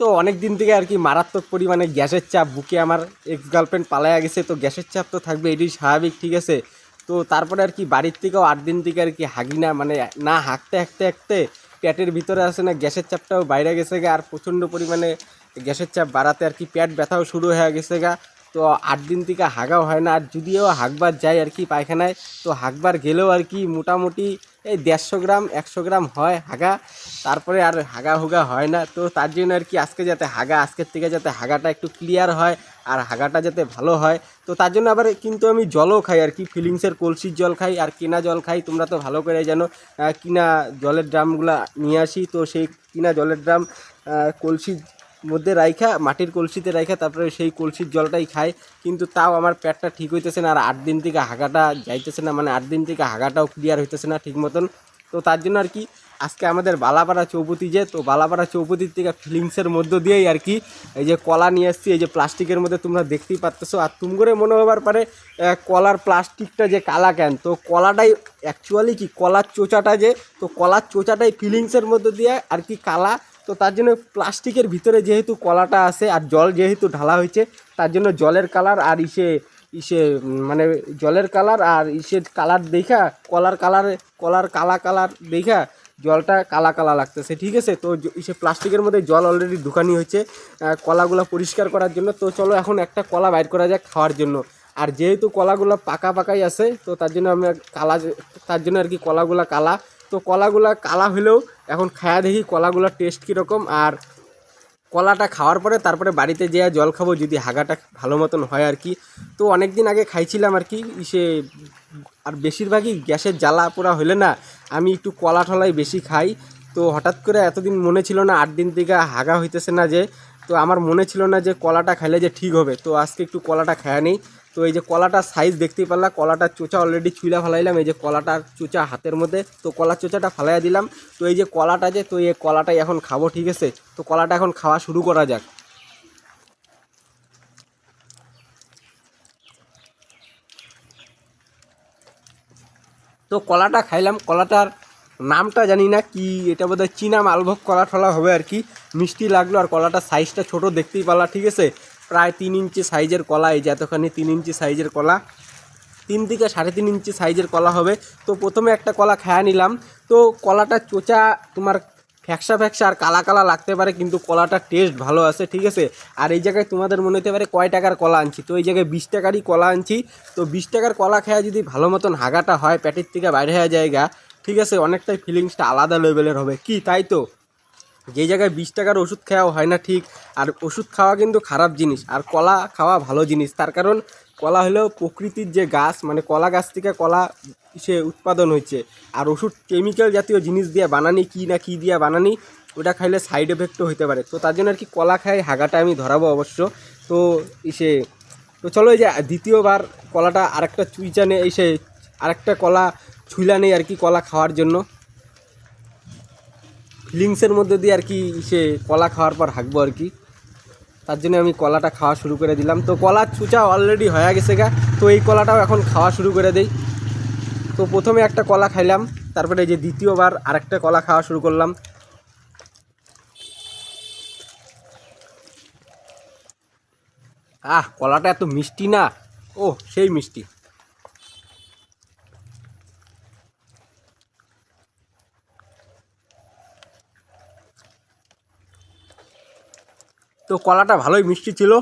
তো অনেক দিন থেকে আর কি মারাত্মক পরিমাণে গ্যাসের চাপ, বুকে আমার এক্স গার্লফ্রেন্ড পালায়া গেছে, তো গ্যাসের চাপ তো থাকবে এটি স্বাভাবিক, ঠিক আছে? তো তারপরে আর কি বাড়ির থেকেও আট দিন থেকে আর কি হাগি না মানে না হাঁকতে হাঁকতে হাঁকতে প্যাটের ভিতরে আসে না, গ্যাসের চাপটাও বাইরে গেছে গা, আর প্রচণ্ড পরিমাণে গ্যাসের চাপ বাড়াতে আর কি প্যাট ব্যথাও শুরু হয়ে গেছে গা। তো আট দিন থেকে হাগাও হয় না। আর যদিও হাঁকবার যায় আর কি পায়খানায়, তো হাঁকবার গেলেও আর কি মোটামুটি এই দেড়শো গ্রাম, একশো গ্রাম হয় হাগা। তারপরে আর হাগা হুগা হয় না। তো তার জন্য আর কি আজকে যাতে হাগা, আজকের থেকে যাতে হাগাটা একটু ক্লিয়ার হয় আর হাগাটা যাতে ভালো হয়। তো তার জন্য আবার কিন্তু আমি জলও খাই আর কি, ফিলিংসের কলসির জল খাই আর কিনা জল খাই। তোমরা তো ভালো করে জানো কিনা জলের ড্রামগুলা নিয়ে আসি। তো সেই কিনা জলের ড্রাম কলসির মধ্যে রাইখা, মাটির কলসিতে রাইখা, তারপরে সেই কলসির জলটাই খাই কিন্তু তাও আমার পেটটা ঠিক হইতেছে না আর আট দিন থেকে হাগাটা যাইতেছে না মানে আট দিন থেকে হাগাটাও ক্লিয়ার হইতেছে না ঠিক মতন। তো তার জন্য আর কি আজকে আমাদের বালাপাড়া চৌপতি যে, তো বালাপাড়া চৌপতির থেকে ফিলিংসের মধ্য দিয়েই আর কি এই যে কলা নিয়ে এসছি এই যে প্লাস্টিকের মধ্যে তোমরা দেখতেই পারতেছো। আর তুম করে মনে হবার পারে কলার প্লাস্টিকটা যে কালা কেন, তো কলাটাই অ্যাকচুয়ালি কি, কলার চোচাটা যে, তো কলার চোচাটাই ফিলিংসের মধ্যে দিয়ে আর কি কালা তো তার জন্য প্লাস্টিকের ভিতরে যেহেতু কলাটা আছে আর জল যেহেতু ঢালা হয়েছে, তার জন্য জলের কালার আর ইসে ইসে মানে জলের কালার আর ইসের কালার দেখা, কলার কালার, কলার কালা কালার দেখা, জলটা কালা কালা লাগতেছে, ঠিক আছে? তো ইসে প্লাস্টিকের মধ্যে জল অলরেডি ঢুকানি হয়েছে কলাগুলো পরিষ্কার করার জন্য। তো চলো এখন একটা কলা বাইর করা যাক খাওয়ার জন্য। আর যেহেতু কলাগুলো পাকা পাকাই আছে, তো তার জন্য আমি কালা তার জন্য আর কি কলাগুলা কালা তো কলাগুলা কালা হলেও এখন খায়া দেখি কলাগুলোর টেস্ট কীরকম আর কলাটা খাওয়ার পরে তারপরে বাড়িতে যেয়ে জল খাব যদি হাগাটা ভালো মতন হয় আর কি। তো অনেক দিন আগে খাইছিলাম আর কি সে আর বেশিরভাগই গ্যাসের জ্বালা পোড়া হলে না আমি একটু কলা টলাই বেশি খাই। তো হঠাৎ করে এতদিন মনে ছিল না, আট দিন থেকে হাগা হইতেছে না যে তো আমার মনে ছিল না যে কলাটা খাইলে যে ঠিক হবে। তো আজকে একটু কলাটা খায়া নেই। তো এই যে কলাটার সাইজ দেখতেই পারলাম কলাটার চোচা অলরেডি চুলা ফালাইলাম। এই যে কলাটার চোচা হাতের মধ্যে, তো কলার চোচাটা ফালাইয়া দিলাম। তো এই যে কলাটা যে, তো এই কলাটাই এখন খাব, ঠিক আছে? তো কলাটা এখন খাওয়া শুরু করা যাক। তো কলাটা খাইলাম। কলাটার নামটা জানি না কি, এটা বোধহয় চীনা মালভোগ কলা টলা হবে আর কি। মিষ্টি লাগল আর কলাটার সাইজটা ছোট, দেখতেই পারলা ঠিক আছে? প্রায় তিন ইঞ্চি সাইজের কলা, এই যে এতখানি তিন ইঞ্চি সাইজের কলা। তিন থেকে সাড়ে তিন ইঞ্চি সাইজের কলা হবে। তো প্রথমে একটা কলা খায়া নিলাম। তো কলাটা চোচা, তোমার ফ্যাকসা ফ্যাকসা আর কালা কালা লাগতে পারে, কিন্তু কলাটার টেস্ট ভালো আছে, ঠিক আছে? আর এই জায়গায় তোমাদের মনে হতে পারে কয় টাকার কলা আনছি। তো এই জায়গায় বিশ টাকারই কলা আনছি। তো বিশ টাকার কলা খায়া যদি ভালো মতন হাগাটা হয় প্যাটের থেকে বাইরে হয়ে জায়গা ঠিক আছে, অনেকটাই ফিলিংসটা আলাদা লেভেলের হবে। কি, তাই তো? যে জায়গায় বিশ টাকার ওষুধ খাওয়া হয় না ঠিক, আর ওষুধ খাওয়া কিন্তু খারাপ জিনিস, আর কলা খাওয়া ভালো জিনিস। তার কারণ কলা হলো প্রকৃতির যে গাছ মানে কলা গাছ থেকে কলা সে উৎপাদন হচ্ছে আর ওষুধ কেমিক্যাল জাতীয় জিনিস দিয়ে বানানি, কি না কি দিয়ে বানানি, ওটা খাইলে সাইড এফেক্টও হতে পারে। তো তার জন্য আর কি কলা খাই, হাগাটা আমি ধরাবো অবশ্য। তো ইসে, তো চলো এই যে দ্বিতীয়বার কলাটা আরেকটা চুইচা নে এসে আরেকটা কলা ছুইলা নেই আর কি, কলা খাওয়ার জন্য। ফিলিংসের মধ্যে দিয়ে আর কি সে কলা খাওয়ার পর হাঁকবো আর কি। তার জন্য আমি কলাটা খাওয়া শুরু করে দিলাম। তো কলার চুচা অলরেডি হয়ে গেছে গা। তো এই কলাটাও এখন খাওয়া শুরু করে দেই। তো প্রথমে একটা কলা খাইলাম, তারপরে এই যে দ্বিতীয়বার আরেকটা কলা খাওয়া শুরু করলাম। আহ, কলাটা এত মিষ্টি না। ও সেই মিষ্টি। তো কলাটা ভালোই মিষ্টি ছিল।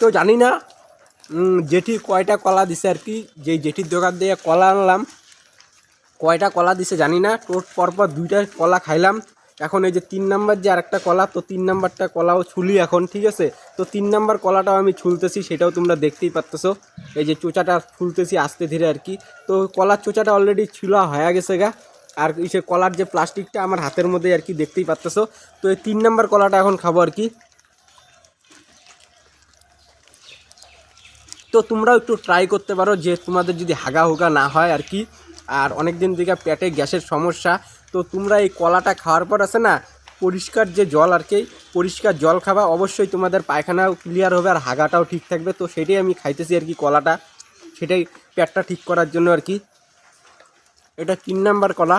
তো জানি না জেঠি কয়টা কলা দিছে আর কি। যে জেঠির দোকান দিয়ে কলা আনলাম, কয়টা কলা দিছে জানি না। টোট পরপর দুইটা কলা খাইলাম। এখন এই যে তিন নাম্বার যে আরেকটা কলা, তো তিন নাম্বারটা কলাও ছুলি এখন, ঠিক আছে? তো তিন নাম্বার কলাটাও আমি ছুলতেছি, সেটাও তোমরা দেখতেই পারতেছো। এই যে চোচাটা ছুলতেছি আস্তে ধীরে আর কি। তো কলার চোচাটা অলরেডি ছুলা হয়ে গেছে গা। আর সে কলার যে প্লাস্টিকটা আমার হাতের মধ্যে আর কি, দেখতেই পারতেছো। তো এই তিন নাম্বার কলাটা এখন খাব আর কি। তো তোমরাও একটু ট্রাই করতে পারো যে তোমাদের যদি হাগা হুগা না হয় আর কি। আর অনেক দিন থেকে পেটে গ্যাসের সমস্যা, তো তোমরা এই কলাটা খাওয়ার পর আছে না, পরিষ্কার যে জল আর কি, পরিষ্কার জল খাবা, অবশ্যই তোমাদের পায়খানাও ক্লিয়ার হবে আর হাগাটাও ঠিক থাকবে। তো সেটাই আমি খাইতেছি আর কি কলাটা, সেটাই পেটটা ঠিক করার জন্য আর কি। এটা তিন নাম্বার কলা।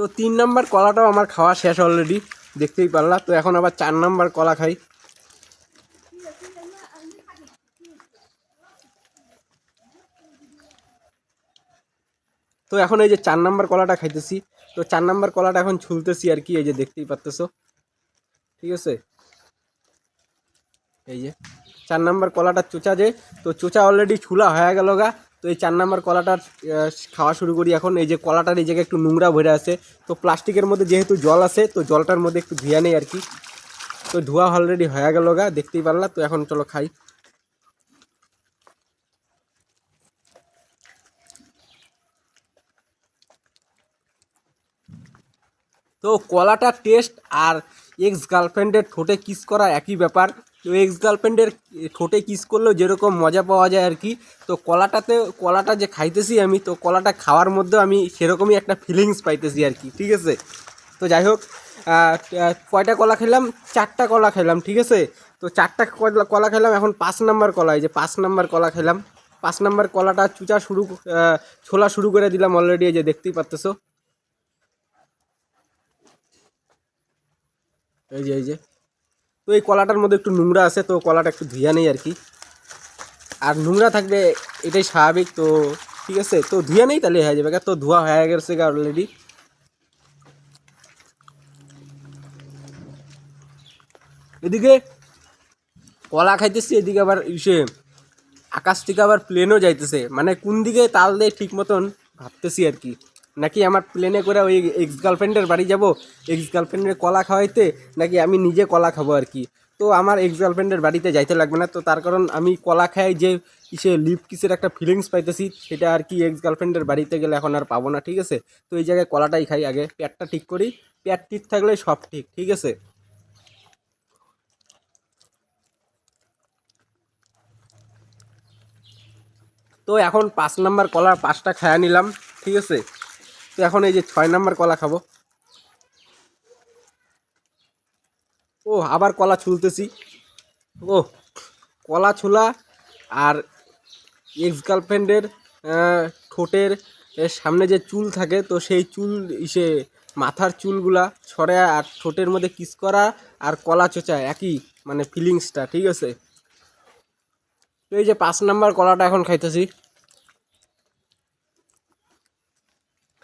তো তিন নাম্বার কলাটাও আমার খাওয়া শেষ অলরেডি দেখতেই পারলা। তো এখন আবার চার নাম্বার কলা খাই। তো এখন এই যে চার নাম্বার কলাটা খাইতেছি। তো চার নাম্বার কলাটা এখন ছুলতেছি আর কি, এই যে দেখতেই পারতেছো। ঠিক আছে? এই যে, চার নাম্বার কলাটা চোচা যে, তো চোচা অলরেডি ছুলা হয়ে গেল গা। তো এই চার নাম্বার কলাটার খাওয়া শুরু করি এখন। এই যে কলাটার এই জায়গায় একটু নোংরা ভরে আছে। তো প্লাস্টিকের মধ্যে যেহেতু জল আছে, তো জলটার মধ্যে একটু ধুয়া নেই আর কি। তো ধোয়া অলরেডি হয়ে গেল গা, দেখতেই পারলা। তো এখন চলো খাই। তো কলাটার টেস্ট আর এক্স গার্লফ্রেন্ডের ঠোঁটে কিস করা একই ব্যাপার। এক্স গার্লফ্রেন্ডের ঠোঁটে কিস করলেও যেরকম মজা পাওয়া যায় আর কি, তো কলাটাতে, কলাটা যে খাইতেছি আমি, তো কলাটা খাওয়ার মধ্যেও আমি সেরকমই একটা ফিলিংস পাইতেছি আর কি, ঠিক আছে? তো যাই হোক কয়টা কলা খেলাম? চারটা কলা খেলাম, ঠিক আছে? তো চারটা কলা- খেলাম, এখন পাঁচ নাম্বার কলা, এই যে পাঁচ নাম্বার কলা খেলাম। পাঁচ নাম্বার কলাটা চুচা শুরু ছোলা শুরু করে দিলাম অলরেডি এই যে দেখতেই পারতেছো। এই যে এই যে। তো এই কলাটার মধ্যে একটু নোংরা আছে, তো কলাটা একটু ধুইয়া নেই আর কি। আর নোংরা থাকবে, এটাই স্বাভাবিক, তো ঠিক আছে। তো ধুইয়া নেই তাহলে হয়ে যাবে। তো ধোয়া হয়ে গেছে অলরেডি এদিকে কলা খাইতেছি, এদিকে আবার ইসে আকাশ থেকে আবার প্লেনও যাইতেছে। মানে কোন দিকে তাল দেয় ঠিক মতন ভাবতেছি আর কি। নাকি আমার প্লেনে করে ওই এক্স গার্লফ্রেন্ডের বাড়ি যাব এক্স গার্লফ্রেন্ডের কলা খাওয়াইতে, নাকি আমি নিজে কলা খাব আর কি? তো আমার এক্স গার্লফ্রেন্ডের বাড়িতে যাইতে লাগবে না, তো তার কারণ আমি কলা খাই যে কিসে লিপ কিসের একটা ফিলিংস পাইতেছি, সেটা আর কি এক্স গার্লফ্রেন্ডের বাড়িতে গেলে এখন আর পাবো না, ঠিক আছে? তো এই জায়গায় কলাটাই খাই আগে, পেটটা ঠিক করি, পেট ঠিক থাকলে সব ঠিক ঠিক আছে? তো এখন পাঁচ নাম্বার কলার পাঁচটা খায়া নিলাম, ঠিক আছে? এখন এই যে ছয় নাম্বার কলা খাব। ও, আবার কলা ছুলতেছি। ও, কলা ছোলা আর এক্স গার্লফ্রেন্ডের ঠোঁটের সামনে যে চুল থাকে, তো সেই চুল, ইসে মাথার চুলগুলা ছড়ে আর ঠোঁটের মধ্যে কিস করা আর কলা চোচা, একই মানে ফিলিংসটা ঠিক আছে? তো এই যে পাঁচ নাম্বার কলাটা এখন খাইতেছি।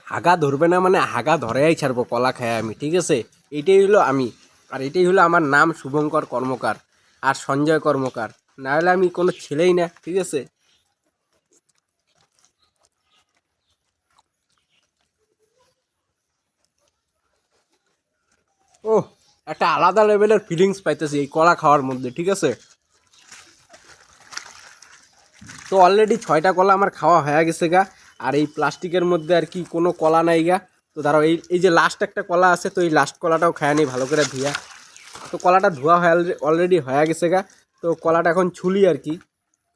হাগা ধরবে না মানে হাগা ধরেই ছাড়বো, কলা খায় আমি, ঠিক আছে? এটাই হলো আমি, আর এটাই হলো আমার নাম শুভঙ্কর কর্মকার, আর সঞ্জয় কর্মকার না হলে আমি কোনো ছেলেই না, ঠিক আছে? ও একটা আলাদা লেভেলের ফিলিংস পাইতেছি এই কলা খাওয়ার মধ্যে, ঠিক আছে? তো অলরেডি ছয়টা কলা আমার খাওয়া হয়ে গেছে গা আর এই প্লাস্টিকের মধ্যে আর কি কোনো কলা নাই গা। তো ধরো এই এই যে লাস্ট একটা কলা আছে, তো এই লাস্ট কলাটাও খায় নি ভালো করে ধুয়া। তো কলাটা ধোয়া হয়ে অলরেডি হয়ে গেছে গা। তো কলাটা এখন ছুলি আর কি।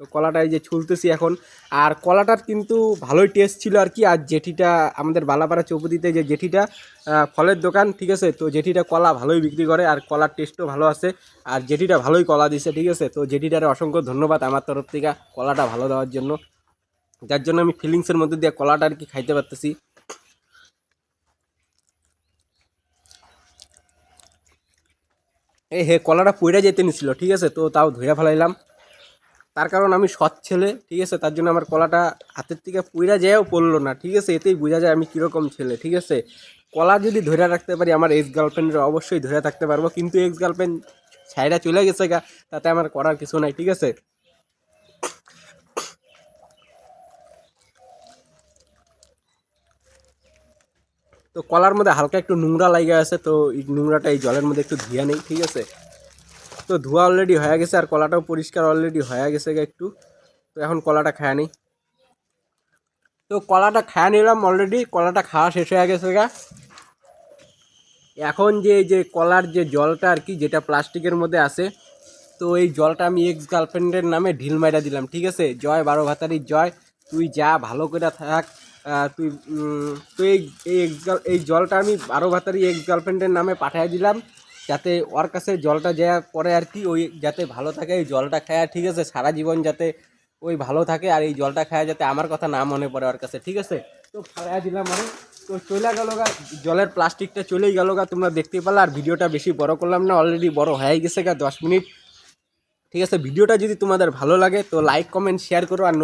তো কলাটা এই যে ছুলতেছি এখন। আর কলাটার কিন্তু ভালোই টেস্ট ছিল আর কি। আর জেঠিটা, আমাদের বালাপাড়া চৌপতিতে যে জেঠিটা ফলের দোকান, ঠিক আছে? তো জেঠিটা কলা ভালোই বিক্রি করে আর কলার টেস্টও ভালো আছে। আর জেঠিটা ভালোই কলা দিছে, ঠিক আছে? তো জেঠিটারে অসংখ্য ধন্যবাদ আমার তরফ থেকে কলাটা ভালো দেওয়ার জন্য। যার জন্য আমি ফিলিংসের মধ্যে দিয়ে কলাটা আর কি খাইতে পারতেছি। এই হে, কলাটা পইরা যেতে নিছিল, ঠিক আছে? তো তাও ধুয়ে ফেলাইলাম। তার কারণ আমি সৎ ছেলে, ঠিক আছে? তার জন্য আমার কলাটা হাতের থেকে পুইরা যেও পড়ল না, ঠিক আছে? এতেই বোঝা যায় আমি কীরকম ছেলে, ঠিক আছে? কলা যদি ধরে রাখতে পারি, আমার এক্স গার্লফ্রেন্ডের অবশ্যই ধরে থাকতে পারব। কিন্তু এক্স গার্লফ্রেন্ড ছাইরা চলে গেছে গা, তাতে আমার করার কিছু নাই, ঠিক আছে? তো কলার মধ্যে হালকা একটু নোংরা লাগে আছে, তো এই নোংরাটা এই জলের মধ্যে একটু ধুয়ে নেই, ঠিক আছে? তো ধোয়া অলরেডি হয়ে গেছে আর কলাটাও পরিষ্কার অলরেডি হয়ে গেছে গা একটু। তো এখন কলাটা খায়া নেই। তো কলাটা খায় নিলাম অলরেডি কলাটা খাওয়া শেষ হয়ে গেছে গা। এখন যে যে কলার যে জলটা আর কি, যেটা প্লাস্টিকের মধ্যে আছে, তো এই জলটা আমি এক্স গার্লফ্রেন্ডের নামে ঢিল মাইরা দিলাম, ঠিক আছে? জয় বারো ভাতারি জয়, তুই যা ভালো করে থাক তুই তো এই এই ex এই জলটা আমি বারো ভাতারি এক্স গার্লফ্রেন্ডের নামে পাঠিয়ে দিলাম, যাতে ওর কাছে জলটা দেওয়া পরে আর কি, ওই যাতে ভালো থাকে, এই জলটা খায়, ঠিক আছে, সারা জীবন যাতে ওই ভালো থাকে আর এই জলটা খায় যাতে আমার কথা না মনে পড়ে ওর কাছে, ঠিক আছে? তো ফালাই দিলাম আরে তো চলে গেল গা, জলের প্লাস্টিকটা চলেই গেল গা, তোমরা দেখতে পেলে, আর ভিডিওটা বেশি বড় করলাম না অলরেডি বড় হয়ে গেছে গা, দশ মিনিট। ঠিক আছে, ভিডিওটা যদি তোমাদের ভালো লাগে, তো লাইক কমেন্ট শেয়ার করো, আর